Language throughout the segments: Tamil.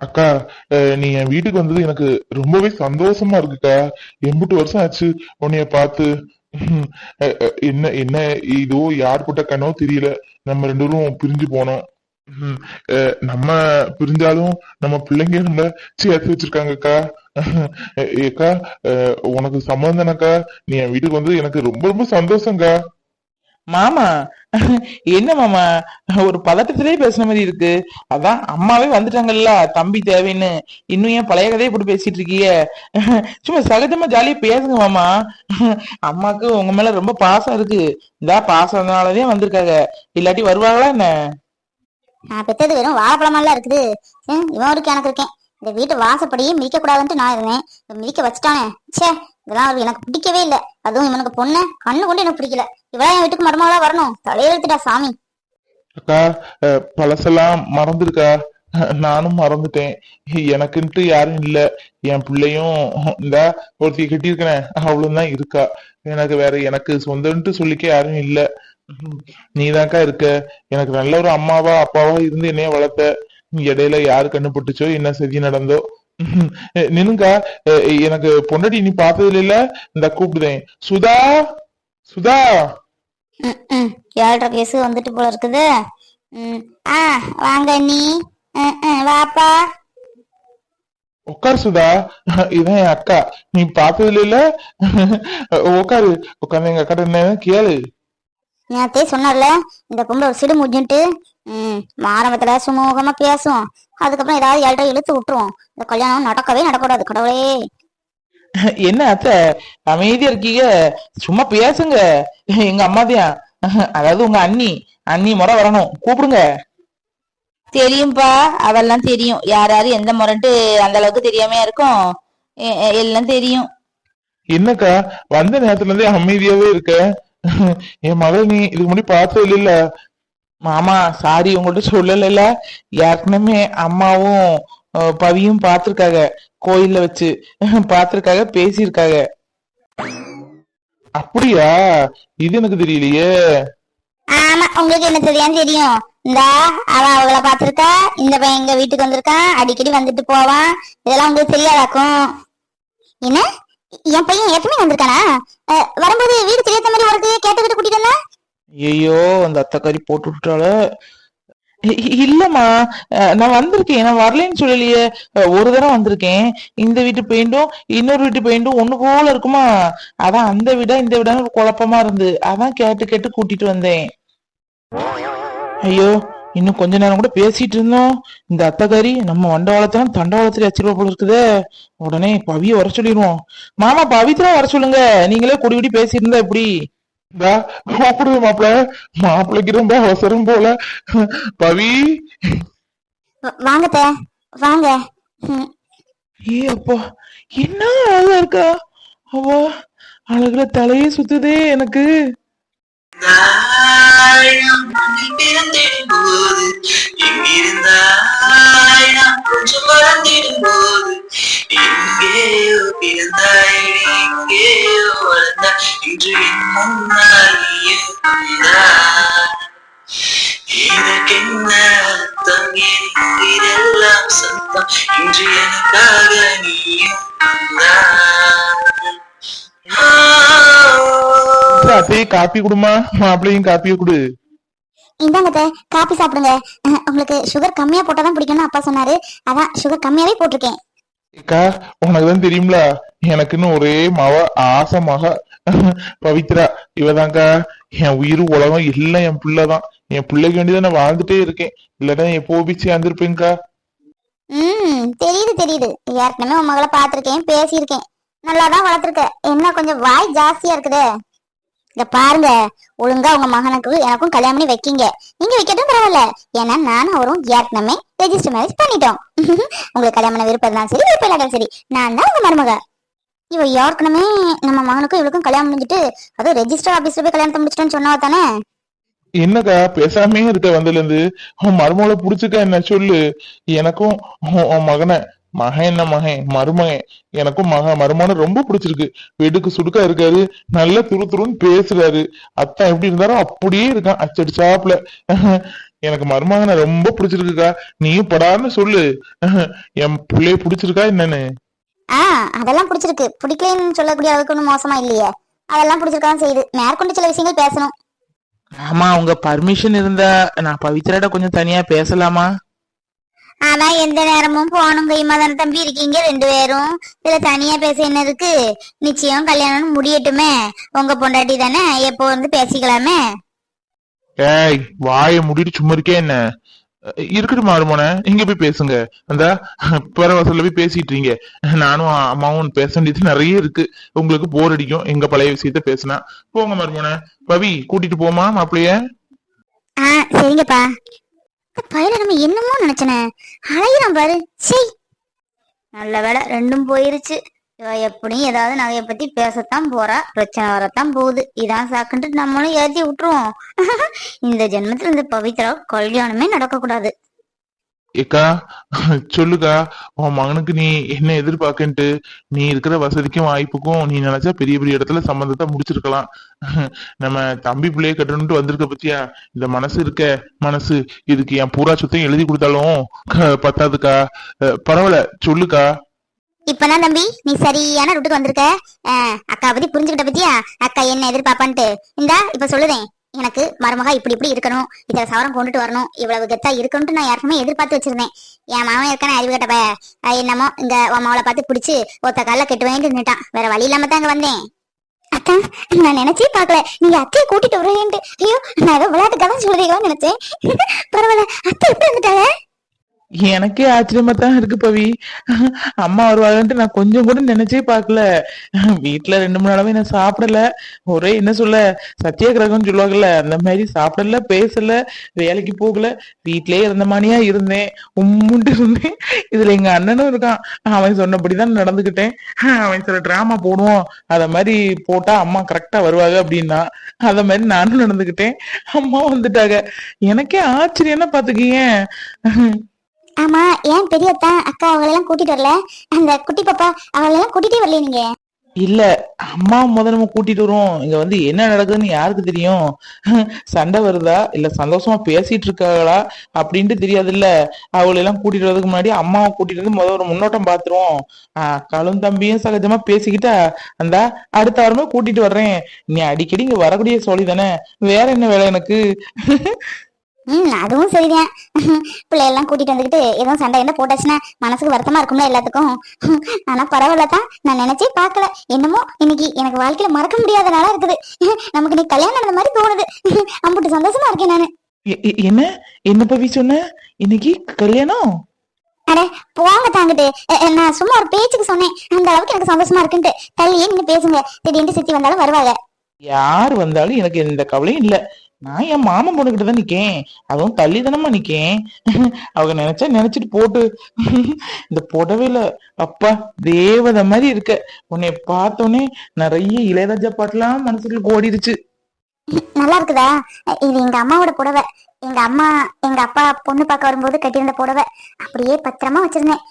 அக்கா அஹ், நீ என் வீட்டுக்கு வந்தது எனக்கு ரொம்பவே சந்தோஷமா இருக்குக்கா. எண்பது வருஷம் ஆச்சு. உன்னைய பார்த்து என்ன என்ன இதோ யார் போட்ட கனோ தெரியல. நம்ம ரெண்டு பேரும் பிரிஞ்சு போனோம். ஹம், அஹ், நம்ம பிரிஞ்சாலும் நம்ம பிள்ளைங்க நம்மள சேர்த்து வச்சிருக்காங்கக்கா. ஏக்கா உனக்கு சம்மந்தனக்கா நீ என் வீட்டுக்கு வந்து எனக்கு ரொம்ப ரொம்ப சந்தோஷம்க்கா. மாமா என்ன மாமா ஒரு பதட்டத்திலே பேசுன மாதிரி இருக்கு. அதான் அம்மாவே வந்துட்டாங்கல்ல தம்பி தேவைன்னு. இன்னும் ஏன் பழைய கதையை போட்டு பேசிட்டு இருக்கிய? சும்மா சகஜமா ஜாலியா பேசுங்க மாமா. அம்மாக்கு உங்க மேல ரொம்ப பாசம் இருக்கு. இந்தா பாசம்னாலதான் வந்திருக்காங்க. இல்லாட்டி வருவாங்களா என்ன? நான் பெத்தது வெறும் வாழைப்பழமெல்லாம் இருக்குது. இவன் ஒரு எனக்கு இருக்கேன். இந்த வீட்டு வாசப்படியே மிதிக்க கூடாதுன்ட்டு நான் இருந்தேன். மிதிக்க வச்சுட்டானே. ச்சே இதெல்லாம் ஒரு எனக்கு பிடிக்கவே இல்லை. அதுவும் இவனுக்கு பொண்ணு கண்ணு கொண்டு எனக்கு பிடிக்கல. இவளா என் வீட்டுக்கு மருமகளா வரணும். தலையெழுத்துடா சாமி. அக்கா பழசெல்லாம் மறந்துருக்கா. நானும் மறந்துட்டேன். எனக்குன்ட்டு யாரும் இல்ல. என் பிள்ளையும் இந்த ஒருத்தி கட்டியிருக்கிறேன். அவளும் தான் இருக்கா. எனக்கு வேற எனக்கு சொந்தம்ட்டு சொல்லிக்க யாரும் இல்ல. நீதான்க்கா இருக்க. எனக்கு நல்ல ஒரு அம்மாவா அப்பாவா இருந்து என்னைய வளர்த்த. இடையில யாரு கண்ணுப்பட்டுச்சோ என்ன செதி நடந்தோ. நின்னுங்கா எனக்கு பொண்டாட்டி நீ பார்த்ததுல இல்ல இந்த கூப்பிடுதேன். சுதா! சுதா. ஏழ்ரை கேஸ் வந்துட்டு போல இருக்குது. ஆ வாங்க நீ. வாப்பா. உட்கார் சுதா. இதான் என் அக்கா. நீ பார்த்ததுல இல்ல? உட்காரு உட்காந்து எங்க அக்கா என்ன கேளு. நேத்தே சொன்னார்ல இந்த கும்பல ஒரு சிடு முடிஞ்சுட்டு ம். ஆரம்பத்துல சுமூகமா பேசும் அதுக்கப்புறம் ஏதாவது ஏழ்ரை இழுத்து விட்டுருவோம். இந்த கல்யாணம் நடக்கவே நடக்கூடாது கடவுளே. என்ன அத்தை? அமைதியா இருக்கீங்க. சும்மா பேசுங்க. எங்க அம்மாதியா? அதாவது உங்க அண்ணி. அண்ணி முறை வரணும். கூப்பிடுங்க. தெரியும்பா. அவெல்லாம் தெரியும். யார் யாரு எந்த முரண்டு அந்த அளவுக்கு தெரியாம இருக்கும். எல்லாம் தெரியும். என்னக்கா? வந்த நேரத்துல இருந்தே அமைதியாவே இருக்க. என் மகள் நீ இதுக்கு முன்னாடி பார்த்தது இல்ல மாமா சாரி உங்கள்ட்ட சொல்லலைல ஏற்கனவே அம்மாவும் பவியும் பார்த்திருக்காங்க கோயில்ல வச்சு பார்த்திருக்காங்க பேசியிருக்காங்க அப்படியா? இது எனக்கு தெரியலையே. ஆமா உங்களுக்கு என்ன தெரியான்னு தெரியும். இந்த அவ அவங்கள பாத்திருக்கா இந்த பையன் எங்க வீட்டுக்கு வந்திருக்கான் அடிக்கடி வந்துட்டு போவான். இதெல்லாம் உங்களுக்கு தெரியாதாக்கும்? என்ன? என் பையன் ஏற்கனவே வந்திருக்கானா? வரும்போது வீடு தெரியாத மாதிரி உனக்கு கேட்டுக்கிட்டு கூட்டிட்டு வந்தா? ஐயோ அந்த அத்தைக்காரி போட்டு விட்டால இல்லம்மா. நான் வந்திருக்கேன். நான் வரலைன்னு சொல்லலையே. ஒரு தடவை வந்திருக்கேன். இந்த வீட்டு பெயிண்டும் இன்னொரு வீட்டு பெயிண்டும் ஒண்ணு போல இருக்குமா? அதான் அந்த வீடா இந்த விட குழப்பமா இருந்து. அதான் கேட்டு கேட்டு கூட்டிட்டு வந்தேன். ஐயோ இன்னும் கொஞ்ச நேரம் கூட பேசிட்டு இருந்தோம். இந்த அத்தகாரி நம்ம வண்டவாளத்தெல்லாம் தண்டவாளத்துல வச்சிருவா போல இருக்குதே. உடனே பவிய வர சொல்லிடுவோம் மாமா பவித்ரா வர சொல்லுங்க. நீங்களே குடி குடி பேசிட்டு இருந்தா எப்படி? கூப்பிடுது மாப்பிள்ள மாப்பிள்ளைக்கு ரொம்ப அவசரம் போல பவி வாங்க வாங்க ஏ அப்பா என்ன அழகா இருக்கா அவ அழகுல தலையே சுத்துதே எனக்கு தாயம் மண்ணை பிறந்திடும் போது எங்கிருந்தாய் நான் கொஞ்சம் மறந்திடும் போது எங்கேயோ பிறந்தாய் எங்கேயோ வளர்ந்தாய் இன்று என் முன்னால் எனக்கென்ன அர்த்தம்? என் இதெல்லாம் இன்று எனக்காக நீயும் வந்தாய். அத்தையே காப்பி குடுமா? மாப்பிள்ளையும் காப்பியை கொடு. இந்தாங்க அத்தை, காபி சாப்பிடுங்க உங்களுக்கு சுகர் கம்மியா போட்டாதான் பிடிக்கும்னு அப்பா சொன்னாரு. அதான் சுகர் கம்மியாவே போட்டிருக்கேன். அக்கா உனக்குதான் தெரியும்ல? எனக்குன்னு ஒரே மவ ஆசை மக பவித்ரா. இவதான்க்கா என் உயிர் உலகம் எல்லாம் என் பிள்ளைதான். என் பிள்ளைக்கு வேண்டிதான் நான் வாழ்ந்துட்டே இருக்கேன். இல்லன்னா எப்போ போய் சேர்ந்திருப்பேன்க்கா? ம் தெரியுது தெரியுது. ஏற்கனவே உன் மகளை பார்த்திருக்கேன் பேசியிருக்கேன். நல்லாதான் வளர்த்துருக்க. என்ன கொஞ்சம் வாய் ஜாஸ்தியா இருக்குதே. இங்க பாருங்க. ஒழுங்கா உங்க மகனுக்கு எனக்கும் கல்யாணம் பண்ணி வைக்கீங்க. நீங்க வைக்கட்டும் பரவாயில்ல. ஏன்னா நானும் அவரும் ஏற்கனவே ரெஜிஸ்டர் மேரேஜ் பண்ணிட்டோம். உங்களுக்கு கல்யாணம் பண்ண விருப்பம் இருந்தாலும் சரி விருப்பம் இல்லாட்டாலும் சரி நான் தான் உங்க மருமக. இவ ஏற்கனவே நம்ம மகனுக்கும் இவளுக்கும் கல்யாணம் முடிஞ்சிட்டு அதுவும் ரெஜிஸ்டர் ஆபீஸ்ல போய் கல்யாணத்தை முடிச்சிட்டோம்னு சொன்னவ தானே? என்னக்கா பேசாமே இருக்க வந்ததுல இருந்து உன் மருமகளை புடிச்சுக்க என்ன சொல்லு? எனக்கும் உன் உன் மகனை மகன் என்ன மகன்? மருமகன். எனக்கும் மக மருமகனை ரொம்ப பிடிச்சிருக்கு. வெடுக்கு சுடுக்கா இருக்காரு. நல்ல துரு துருன்னு பேசுறாரு. அத்தான் எப்படி இருந்தாரோ அப்படியே இருக்கான். அச்சடிச்சாப்புல. எனக்கு மருமகனை ரொம்ப பிடிச்சிருக்குக்கா. நீயும் படான்னு சொல்லு. என் பிள்ளைய பிடிச்சிருக்கா என்னன்னு? ஆ அதெல்லாம் பிடிச்சிருக்கு. பிடிக்கலன்னு சொல்லக்கூடிய அளவுக்கு ஒன்றும் மோசமா இல்லையே. அதெல்லாம் பிடிச்சிருக்கான்னு செய்யுது. மேற்கொண்டு சில விஷயங்கள் பேசணும். ஆமா உங்க பர்மிஷன் இருந்தா நான் பவித்ராட கொஞ்சம் தனியா பேசலாமா? ஆனா எந்த நேரமும் போனும் கைமா தானே தம்பி இருக்கீங்க ரெண்டு பேரும். இதுல தனியா பேச என்ன இருக்கு? நிச்சயம் கல்யாணம் முடியட்டுமே. உங்க பொண்டாட்டி தானே? எப்போ வந்து பேசிக்கலாமே? ஏய் வாயை மூடிட்டு சும்மா இருக்கே என்ன? அஹ் இருக்கட்டும் மாறுமோன இங்க போய் பேசுங்க. அந்த பரவாசல்ல போய் பேசிட்டீங்க நானும் அம்மாவும் பேச வேண்டியது நிறைய இருக்கு. உங்களுக்கு போர் அடிக்கும். எங்க பழைய விஷயத்த பேசினா. போங்க மருமோன. பவி கூட்டிட்டு போமா மாப்பிளைய? ஆ சரிங்கப்பா. பையல நம்ம என்னமோ நினைச்சனே. அலையிறான் பாரு. சீ நல்ல வேலை ரெண்டும் போயிருச்சு. எப்படியும் ஏதாவது நகைய பத்தி பேசத்தான் போறா. பிரச்சனை வரத்தான் போகுது. இதான் சாக்குன்ட்டு நம்மளும் ஏத்தி விட்டுருவோம். இந்த ஜென்மத்துல இந்த பவித்ரா கல்யாணமே நடக்க கூடாது ஏக்கா சொல்லுக்கா உன் மகனுக்கு நீ என்ன எதிர்பார்க்கன்ட்டு நீ இருக்கிற வசதிக்கும் வாய்ப்புக்கும் நீ நினைச்சா பெரிய பெரிய இடத்துல சம்பந்தத்தை முடிச்சிருக்கலாம். நம்ம தம்பி பிள்ளைய கட்டணும்ட்டு வந்திருக்க பத்தியா? இந்த மனசு இருக்க மனசு. இதுக்கு என் பூரா சொத்தையும் எழுதி கொடுத்தாலும் பத்தாதுக்கா. அஹ் பரவாயில்ல சொல்லுக்கா. இப்பதான் தம்பி நீ சரியான ரூட்டுக்கு வந்திருக்க. அஹ், அக்கா பத்தி புரிஞ்சுக்கிட்ட பத்தியா? அக்கா என்ன எதிர்பார்ப்பான்ட்டு. இந்தா இப்ப சொல்லுதேன் எனக்கு மருமகா இப்படி இப்படி இருக்கணும். இத்தனை சவரம் கொண்டுட்டு வரணும். இவ்வளவு கெத்தா இருக்கணும்ட்டு நான் யாருக்குமே எதிர்பார்த்து வச்சிருந்தேன். என் மாமன் இருக்கானே அறிவு கட்ட பய என்னமோ இங்க உன் மாவளை பார்த்து பிடிச்சி ஒத்த கால கெட்டுவேன் நின்னுட்டான். வேற வழி இல்லாம தான் அங்க வந்தேன். அக்கா நான் நினைச்சே பார்க்கல. நீங்க அத்தையை கூட்டிட்டு வரேன்ட்டு ஐயோ நான் ஏதோ விளையாட்டுக்காக சொல்றீங்களா நினைச்சேன். பரவாயில்ல அத்தை எப்படி வந்துட்டாங்க? எனக்கே ஆச்சரியமா தான் இருக்கு பவி. அம்மா வருவாங்கன்ட்டு நான் கொஞ்சம் கூட நினைச்சே பாக்கல வீட்டுல ரெண்டு மூணு நாளாவே நான் சாப்பிடல. ஒரே என்ன சொல்ல சத்தியாகிரகம்னு சொல்லுவாங்கல்ல அந்த மாதிரி சாப்பிடல பேசல வேலைக்கு போகல. வீட்லயே இருந்த மாதிரியா இருந்தேன். உம்முண்டு இருந்தேன். இதுல எங்க அண்ணனும் இருக்கான். அவன் சொன்னபடிதான் நடந்துகிட்டேன். அவன் சில டிராமா போடுவோம் அத மாதிரி போட்டா அம்மா கரெக்டா வருவாங்க அப்படின்னா. அத மாதிரி நானும் நடந்துகிட்டேன். அம்மா வந்துட்டாங்க. எனக்கே ஆச்சரியம்னா பாத்துக்கீங்க. ஆமா ஏன் பெரியத்தா அக்கா அவங்களெல்லாம் கூட்டிட்டு வரல? அந்த குட்டி பாப்பா அவங்களெல்லாம் கூட்டிட்டே வரல நீங்க? இல்ல அம்மா முத நம்ம கூட்டிட்டு வருவோம். இங்க வந்து என்ன நடக்குதுன்னு யாருக்கு தெரியும்? சண்டை வருதா? இல்ல சந்தோஷமா பேசிட்டு இருக்காங்களா அப்படின்ட்டு தெரியாதுல்ல. அவளை எல்லாம் கூட்டிட்டு வரதுக்கு முன்னாடி அம்மாவை கூட்டிட்டு வந்து முத ஒரு முன்னோட்டம் பாத்துருவோம். அக்காலும் தம்பியும் சகஜமா பேசிக்கிட்டா அந்த அடுத்த வாரமே கூட்டிட்டு வர்றேன். நீ அடிக்கடி இங்க வரக்கூடிய சோழி தானே? வேற என்ன வேலை எனக்கு? ம் அதுவும் சரிதான் பிள்ளையெல்லாம் கூட்டிட்டு வந்துக்கிட்டு எதுவும் சண்டை என்ன போட்டாச்சுன்னா மனசுக்கு வருத்தமா இருக்கும்ல எல்லாத்துக்கும். ஆனா பரவாயில்ல தான். நான் நினைச்சே பார்க்கல. என்னமோ இன்னைக்கு எனக்கு வாழ்க்கையில மறக்க முடியாத நாளா இருக்குது. நமக்கு நீ கல்யாணம் நடந்த மாதிரி தோணுது. அம்புட்டு சந்தோஷமா இருக்கேன் நானு. என்ன? என்ன பவி சொன்ன? இன்னைக்கு கல்யாணம்? அட போங்க தாங்கிட்டு. நான் சும்மா ஒரு பேச்சுக்கு சொன்னேன். அந்த அளவுக்கு எனக்கு சந்தோஷமா இருக்குன்ட்டு. தள்ளியே நின்னு பேசுங்க. திடீர்னு சித்தி வந்தாலும் வருவாங்க. யார் வந்தாலும் எனக்கு எந்த கவலையும் இல்ல. நான் என் மாமன் பொண்ணுகிட்ட தான் நிக்கேன். அதுவும் தள்ளி தானம்மா நிக்கேன். அவங்க நினைச்சா நினைச்சிட்டு போட்டு. இந்த புடவையில அப்பா தேவதை மாதிரி இருக்க. உன்னை பார்த்தோன்னே நிறைய இளையராஜா பாட்டுலாம் மனசுக்குள்ள ஓடிடுச்சு நல்லா இருக்குதா? இது எங்க அம்மாவோட புடவை. எங்க அம்மா எங்க அப்பா பொண்ணு பார்க்க வரும்போது கட்டியிருந்த புடவை அப்படியே பத்திரமா வச்சிருந்தேன்.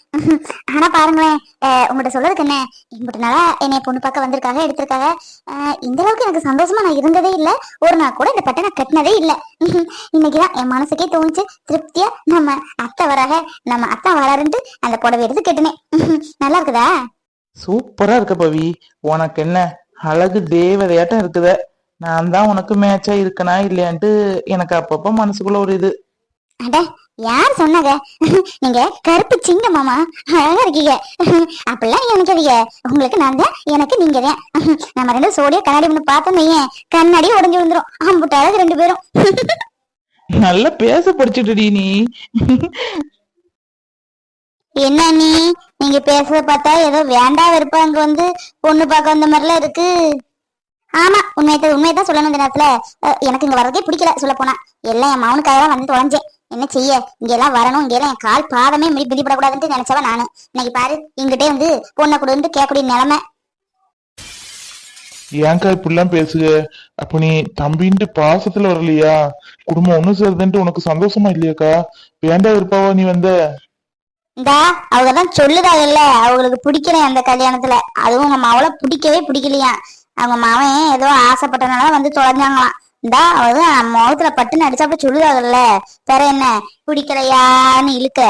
ஆனா பாருங்களேன் அஹ், உங்கள்ட்ட சொல்றதுக்கு என்ன? இங்கிட்ட நாளா என்னை பொண்ணு பார்க்க வந்திருக்காங்க எடுத்திருக்காங்க அஹ், இந்த அளவுக்கு எனக்கு சந்தோஷமா நான் இருந்ததே இல்ல. ஒரு நாள் கூட இந்த பட்டை நான் கட்டினதே இல்ல. இன்னைக்குதான் என் மனசுக்கே தோணுச்சு. திருப்தியா நம்ம அத்தை வராக நம்ம அத்தா வராருன்ட்டு அந்த புடவை எடுத்து கட்டினேன். நல்லா இருக்குதா? சூப்பரா இருக்க பவி. உனக்கு என்ன அழகு தேவதையாட்டம் இருக்குத. நான் தான் உனக்கு மேட்சா இருக்கனா இல்லையான்ட்டு எனக்கு அப்பப்ப மனசுக்குள்ள ஒரு இது. அட யார் சொன்னாங்க நீங்க கருப்பு சிங்க மாமா அழகா இருக்கீங்க. அப்படிலாம் நீங்க நினைக்காதீங்க. உங்களுக்கு நான் தான் எனக்கு நீங்க தான். நம்ம ரெண்டு சோடியா கண்ணாடி ஒண்ணு பார்த்தோம் வையேன். கண்ணாடி உடஞ்சு விழுந்துரும். அம்புட்டு அழகு ரெண்டு பேரும். நல்லா பேச படிச்சுட்டுடி நீ. என்ன நீ? நீங்க பேசுறத பார்த்தா ஏதோ வேண்டா வெறுப்பா அங்க வந்து பொண்ணு பார்க்க வந்த மாதிரிலாம் இருக்கு. ஆமா உண்மையை உண்மையை தான் சொல்லணும் இந்த நேரத்துல. எனக்கு இங்க வரதே பிடிக்கல சொல்ல போனா எல்லாம் என் மவனுக்காக தான் வந்து தொலைஞ்சேன். என்ன செய்ய? இங்க எல்லாம் வரணும் இங்க எல்லாம் என் கால் பாதமே மிதி மிதிப்படக்கூடாதுன்ட்டு நினைச்சவ நானு. இன்னைக்கு பாரு இங்கிட்டே வந்து பொண்ணை கொடுன்னு கேட்கக்கூடிய நிலைமை. ஏன்க்கா இப்படிலாம் பேசுக? அப்ப நீ தம்பின்ட்டு பாசத்துல வரலையா? குடும்பம் ஒண்ணு சேருதுன்ட்டு உனக்கு சந்தோஷமா இல்லையாக்கா? வேண்டா இருப்பாவா நீ வந்த? இந்தா அவங்க தான் சொல்லுதாங்கல்ல அவங்களுக்கு பிடிக்கல அந்த கல்யாணத்துல. அதுவும் உங்க மாவளை பிடிக்கவே பிடிக்கலையா அவங்க மாவன் ஏதோ ஆசைப்பட்டனால வந்து தொலைஞ்சாங்களாம். இந்தா அவரு முகத்துல பட்டுன்னு அடிச்சாப்ப சொல்லுவாங்கல்ல வேற என்ன? பிடிக்கலையான்னு இழுக்க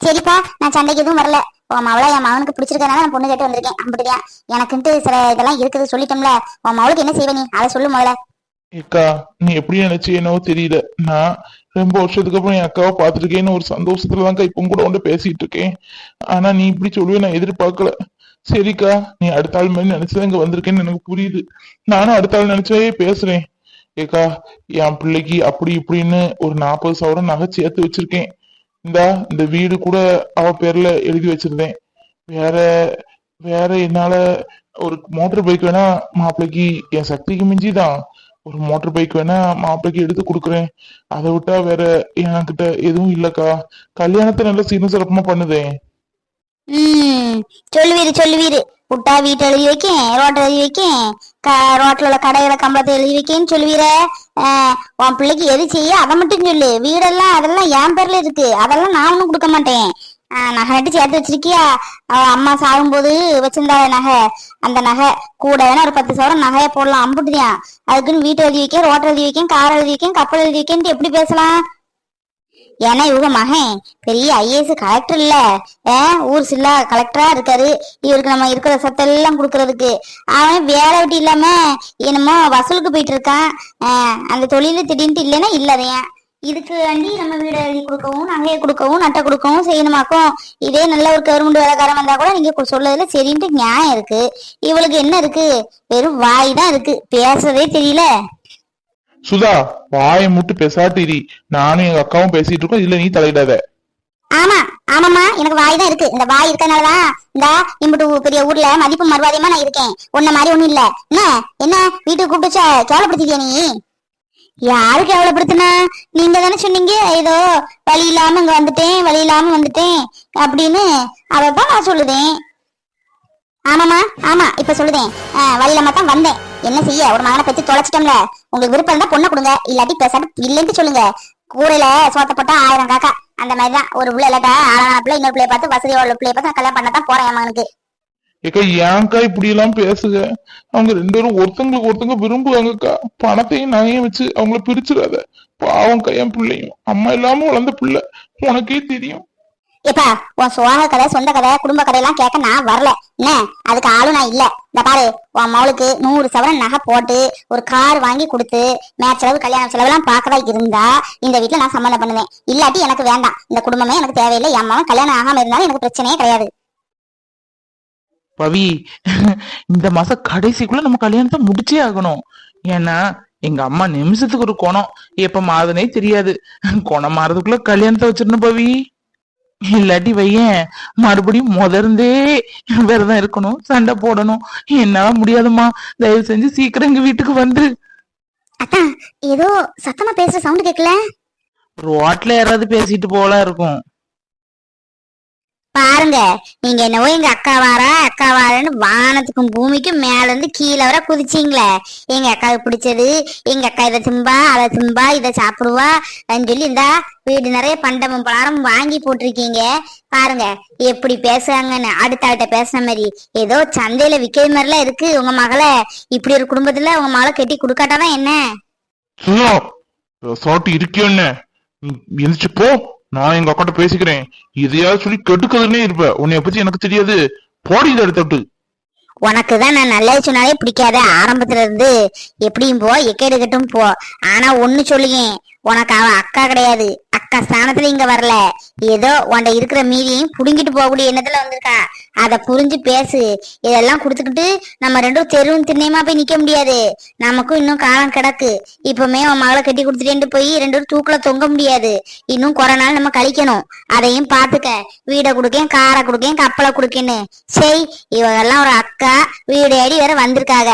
சரிப்பா நான் சண்டைக்கு எதுவும் வரல. உன் மவளை என் மகனுக்கு பிடிச்சிருக்கனால நான் பொண்ணு கேட்டு வந்திருக்கேன். அப்படியா? எனக்குன்ட்டு சில இதெல்லாம் இருக்குது சொல்லிட்டோம்ல. உன் மவளுக்கு என்ன செய்வ நீ? அதை சொல்லு முதல்ல. ஏக்கா நீ எப்படி நினைச்சு என்னவோ தெரியல. நான் ரொம்ப வருஷத்துக்கு அப்புறம் என் அக்காவை பார்த்துருக்கேன்னு ஒரு சந்தோஷத்துல தான்க்கா இப்போ கூட வந்து பேசிட்டு இருக்கேன். ஆனா நீ இப்படி சொல்லுவே நான் எதிர்பார்க்கல. சரிக்கா நீ அடுத்த ஆள் மாதிரி நினைச்சுதான் இங்க வந்திருக்கேன்னு எனக்கு புரியுது. நானும் அடுத்த ஆள் நினைச்சே பேசுறேன். ஏக்கா என் பிள்ளைக்கு அப்படி இப்படின்னு ஒரு நாற்பது சவரம் நகை சேர்த்து வச்சிருக்கேன். இந்தா இந்த வீடு கூட அவ பேர்ல எழுதி வச்சிருந்தேன். வேற வேற என்னால ஒரு மோட்டார் பைக் வேணா மாப்பிள்ளைக்கு என் சக்திக்கு மிஞ்சிதான். ஒரு மோட்டார் பைக் வேணா மாப்பிள்ளைக்கு எடுத்து கொடுக்குறேன். அதை விட்டா வேற என்கிட்ட எதுவும் இல்லக்கா. கல்யாணத்தை நல்லா சீரும் சிறப்புமா பண்ணுதேன் ம் சொல்லுவீரு சொல்லுவீரு. விட்டா வீட்டை எழுதி வைக்கேன் ரோட்டை எழுதி வைக்கேன் க ரோட்ல உள்ள கடைகளை கம்பளத்தை எழுதி வைக்கேன்னு சொல்லுவீர. உன் பிள்ளைக்கு எது செய்ய அதை மட்டும் சொல்லு. வீடெல்லாம் அதெல்லாம் என் பேர்ல இருக்கு. அதெல்லாம் நான் ஒன்றும் கொடுக்க மாட்டேன். ஆஹ் நகை நட்டு சேர்த்து வச்சிருக்கியா? அவ அம்மா சாகும்போது வச்சிருந்தா நகை. அந்த நகை கூட வேணா ஒரு பத்து சவரம் நகையை போடலாம் அம்புட்டுதியா அதுக்குன்னு வீட்டை எழுதி வைக்கேன் ரோட்டை எழுதி வைக்கேன் கார் எழுதி வைக்கேன் கப்பல் எழுதி வைக்கேன்ட்டு எப்படி பேசலாம்? ஏன்னா இவங்க மகன் பெரிய ஐஏஎஸ் கலெக்டர் இல்ல. ஊர் சில்லா கலெக்டரா இருக்காரு. இவருக்கு நம்ம இருக்கிற சத்தம் எல்லாம் கொடுக்கறதுக்கு. அவன் வேலை விட்டு இல்லாம என்னமோ வசூலுக்கு போயிட்டு இருக்கான். அந்த தொழில திடீர்னு இல்லைன்னா இல்லதையா இதுக்கு வேண்டி நம்ம வீடு எழுதி கொடுக்கவும் நகையை கொடுக்கவும் நட்டை கொடுக்கவும் செய்யணுமாக்கும். இதே நல்ல ஒரு கவர்மெண்ட் வேலைக்காரன் வந்தா கூட நீங்க சொல்லதுல சரின்ட்டு நியாயம் இருக்கு. இவளுக்கு என்ன இருக்கு? வெறும் வாய் தான் இருக்கு. பேசுறதே தெரியல. சுதா வாயை முட்டு பேசாட்டு நானும் எங்க அக்காவும் பேசிட்டு இருக்கோம். இதுல நீ தலையிடாத. ஆமா ஆமாம்மா. எனக்கு வாய் தான் இருக்கு. இந்த வாய் இருக்கனாலதான் இந்த இம்புட்டு பெரிய ஊர்ல மதிப்பு மறுவாதியமா நான் இருக்கேன். உன்ன மாதிரி ஒண்ணும் இல்ல. என்ன? என்ன? வீட்டுக்கு கூப்பிட்டு கேவலப்படுத்திட்டியா நீ? யாரு கேவலப்படுத்தினா? நீங்க தானே சொன்னீங்க ஏதோ வழி இல்லாம இங்க வந்துட்டேன் வழி இல்லாம வந்துட்டேன் அப்படின்னு. அவதான் நான் சொல்லுதேன். ஆமாமா ஆமா இப்ப சொல்லுதேன். ஆஹ் வழி இல்லாம தான் வந்தேன். என்ன செய்ய? ஒரு மகனை பத்தி தொலைச்சிட்டோம்ல. உங்களுக்கு விருப்பம் இருந்தா பொண்ணை கொடுங்க. இல்லாட்டி பேசாட்டு இல்லைன்னு சொல்லுங்க. கூரையில சோத்த போட்டா ஆயிரம் காக்கா. அந்த மாதிரிதான். ஒரு பிள்ளை இல்லாட்டா ஆளான பிள்ளை இன்னொரு பிள்ளைய பார்த்து வசதியோட உள்ள பிள்ளைய பார்த்து கல்யாணம் பண்ண தான் போறேன் மகனுக்கு. ஏக்கா ஏன்க்கா இப்படி எல்லாம் பேசுக? அவங்க ரெண்டு பேரும் ஒருத்தங்களுக்கு ஒருத்தங்க விரும்புவாங்கக்கா. பணத்தையும் நகையும் வச்சு அவங்கள பிரிச்சிடாத. பாவம் என் பிள்ளையும். அம்மா இல்லாம வளர்ந்த பிள்ளை. உனக்கே தெரியும். ஏப்பா உன் சுவாக கதை சொந்த கதை குடும்ப கதையெல்லாம் கேட்க நான் வரல. என்ன? அதுக்கு ஆளும் நான் இல்ல. இந்த பாரு உன் மவளுக்கு நூறு சவரன் நகை போட்டு ஒரு கார் வாங்கி கொடுத்து மேட்ச் செலவு கல்யாண செலவெல்லாம் பார்க்கறதா இருந்தா இந்த வீட்டுல நான் சம்மந்தம் பண்ணுவேன். இல்லாட்டி எனக்கு வேண்டாம். இந்த குடும்பமே எனக்கு தேவையில்லை. என் மகன் கல்யாணம் ஆகாம இருந்தாலும் எனக்கு பிரச்சனையே கிடையாது. பவி இந்த மாசம் கடைசிக்குள்ள நம்ம கல்யாணத்தை முடிச்சே ஆகணும். ஏன்னா எங்க அம்மா நிமிஷத்துக்கு ஒரு குணம். எப்ப மாறுதுனே தெரியாது. குணம் மாறதுக்குள்ள கல்யாணத்தை வச்சிடணும் பவி. இல்லாட்டி வையேன் மறுபடியும் முதர்ந்தே விரதம் இருக்கணும் சண்டை போடணும். என்னால முடியாதும்மா. தயவு செஞ்சு சீக்கிரம் எங்க வீட்டுக்கு வந்து. அத்தான் ஏதோ சத்தமா பேசுற சவுண்ட் கேட்கல ரோட்ல யாராவது பேசிட்டு போல இருக்கும். பாருங்க நீங்க என்னவோ எங்க அக்கா வாரா அக்கா வாரன்னு வானத்துக்கும் பூமிக்கும் மேல இருந்து கீழே வர குதிச்சீங்களே. எங்க அக்காவுக்கு பிடிச்சது எங்க அக்கா இதை திம்பா அதை திம்பா இதை சாப்பிடுவா அப்படின்னு சொல்லி இந்தா வீடு நிறைய பண்டமும் பலாரம் வாங்கி போட்டிருக்கீங்க. பாருங்க எப்படி பேசுறாங்கன்னு. அடுத்த ஆள்கிட்ட பேசுன மாதிரி. ஏதோ சந்தையில விக்கிறது மாதிரிலாம் இருக்கு உங்க மகளை. இப்படி ஒரு குடும்பத்துல உங்க மகளை கட்டி கொடுக்காட்டாதான் என்ன? சாட்டி இருக்கியோ என்ன எந்திரிச்சு போ. நான் எங்க அக்காட்ட பேசிக்கிறேன். இதையாவது சொல்லி கெட்டுக்கதுன்னே இருப்ப. உன்னைய பத்தி எனக்கு தெரியாது. போடி இதை எடுத்துட்டு உனக்கு தான் நான் நல்லது சொன்னாலே பிடிக்காத. ஆரம்பத்துல இருந்து எப்படியும் போ எக்கேடு கட்டும் போ. ஆனா ஒண்ணு சொல்லுங்க. உனக்கு அவ அக்கா கிடையாது. அக்கா ஸ்தானத்துல இங்க வரல. ஏதோ உன்ட இருக்கிற மீதியையும் புடுங்கிட்டு போகக்கூடிய எண்ணத்துல வந்திருக்கா. அத புரிஞ்சு பேசு. இதெல்லாம் கொடுத்துக்கிட்டு நம்ம ரெண்டும் தெருவும் திண்ணையுமா போய் நிக்க முடியாது. நமக்கும் இன்னும் காலம் கிடக்கு. இப்பவுமே உன் மகளை கட்டி கொடுத்துட்டேன்ட்டு போய் ரெண்டு பேரும் தூக்குல தொங்க முடியாது. இன்னும் குறை நாள் நம்ம கழிக்கணும். அதையும் பாத்துக்க. வீடை கொடுக்கேன் காரை கொடுக்கேன் கப்பலை கொடுக்கேன்னு. சரி இவங்கெல்லாம் ஒரு அக்கா. வீடு அடி வேற வந்திருக்காங்க.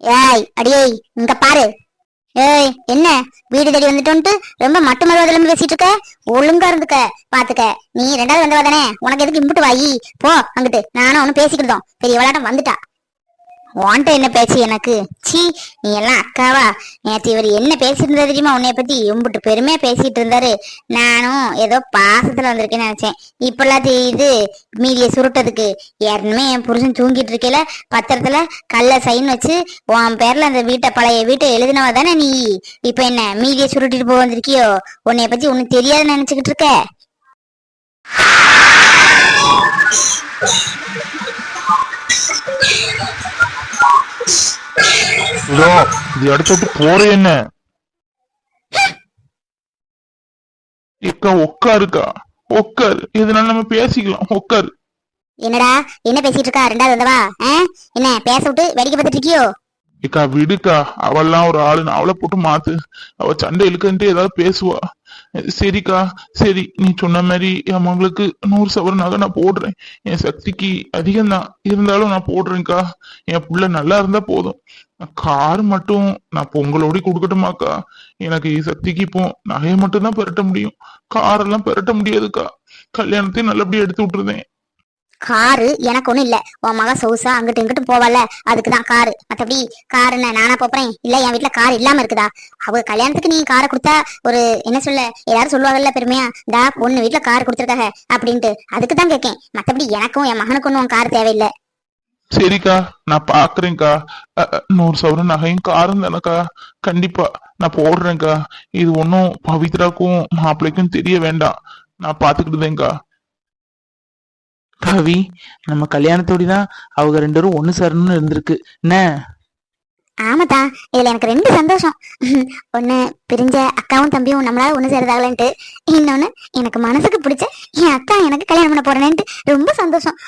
ஏய் அடியே இங்க பாரு. ஏய் என்ன? வீடு தேடி வந்துட்டோன்ட்டு ரொம்ப மட்டு மறுவதிலும் பேசிட்டு இருக்க? ஒழுங்கா இருந்துக்க பாத்துக்க. நீ ரெண்டாவது வந்தவா தானே? உனக்கு எதுக்கு இம்புட்டு வாயி? போ அங்கிட்டு. நானும் ஒன்னும் பேசிக்கிட்டோம் பெரிய விளையாட்டம் வந்துட்டா. உன்ட்ட என்ன பேச்சு எனக்கு? சீ நீ எல்லாம் அக்காவா? நேற்று இவர் என்ன பேசிட்டு இருந்தா தெரியுமா? உன்னைய பத்தி எம்பிட்டு பெருமையா பேசிட்டு இருந்தாரு. நானும் ஏதோ பாசத்துல வந்திருக்கேன்னு நினைச்சேன். இப்பெல்லாம் தெரியுது மீதிய சுருட்டதுக்கு. ஏற்கனவே என் புருஷன் தூங்கிட்டு இருக்கையில பத்திரத்துல கல்ல சைன் வச்சு உன் பேர்ல அந்த வீட்டை பழைய வீட்டை எழுதினவ தானே நீ? இப்ப என்ன மீதிய சுருட்டிட்டு போக வந்திருக்கியோ? உன்னைய பத்தி உனக்கு தெரியாதுன்னு நினைச்சுக்கிட்டு இருக்க? இதோ இது இடத்த விட்டு போற என்ன? ஏக்கா உட்காருக்கா உட்காரு இதனால நம்ம பேசிக்கலாம். உட்காரு என்னடா? என்ன பேசிட்டு இருக்கா ரெண்டாவது வந்தவா? என்ன பேச விட்டு வேடிக்கை பார்த்துட்டு இருக்கியோ ஏக்கா விடுக்கா. அவெல்லாம் ஒரு ஆளு நான் அவளை போட்டு மாத்து. அவ சண்டை இழுக்கன்ட்டு ஏதாவது பேசுவா. சரிக்கா. சரி நீ சொன்ன மாதிரி என் நூறு சவரனாக நகை நான் போடுறேன். என் சக்திக்கு அதிகம்தான். இருந்தாலும் நான் போடுறேன்க்கா. என் புள்ள நல்லா இருந்தா போதும். கார் மட்டும் நான் பொங்கலோடி கொடுக்கட்டுமாக்கா. எனக்கு சக்திக்கு இப்போ நகையை மட்டும் தான் பெரட்ட முடியும். காரெல்லாம் பெரட்ட முடியாதுக்கா. கல்யாணத்தையும் நல்லபடியா எடுத்து விட்டுருந்தேன் காரு எனக்கு ஒண்ணும் இல்ல. உன் மக சொகுசா அங்கிட்டு இங்கிட்டு போவல அதுக்குதான் காரு. மத்தபடி காரு என்ன நானா போறேன் இல்ல என் வீட்டுல கார் இல்லாம இருக்குதா? அவங்க கல்யாணத்துக்கு நீ காரை கொடுத்தா ஒரு என்ன சொல்ல எல்லாரும் சொல்லுவாங்கல்ல பெருமையா? டா பொண்ணு வீட்டுல கார் கொடுத்துருக்காங்க அப்படின்ட்டு. அதுக்கு தான் கேட்கேன் மத்தபடி எனக்கும் என் மகனுக்கு ஒன்னும் கார் தேவையில்லை. சரிக்கா நான் பாக்குறேன்க்கா. நூறு சவரன் நகையும் காரும் தானக்கா. கண்டிப்பா நான் போடுறேன்க்கா. இது ஒன்றும் பவித்ராக்கும் மாப்பிள்ளைக்கும் தெரிய வேண்டாம். நான் பாத்துக்கிட்டுதேன்க்கா. பாவி நம்ம கல்யாணத்தோடி தான் அவங்க ரெண்டு பேரும் ஒண்ணு சேரணும்னு இருந்திருக்கு. என்ன? ஆமாத்தா இதுல எனக்கு ரெண்டு சந்தோஷம். ஒன்னு பிரிஞ்ச அக்காவும் தம்பியும் நம்மளால ஒண்ணு சேருதாங்களேன்ட்டு இன்னொன்னு எனக்கு மனசுக்கு பிடிச்ச என் அக்கா எனக்கு கல்யாணம் பண்ண போறேன்ட்டு ரொம்ப சந்தோஷம்.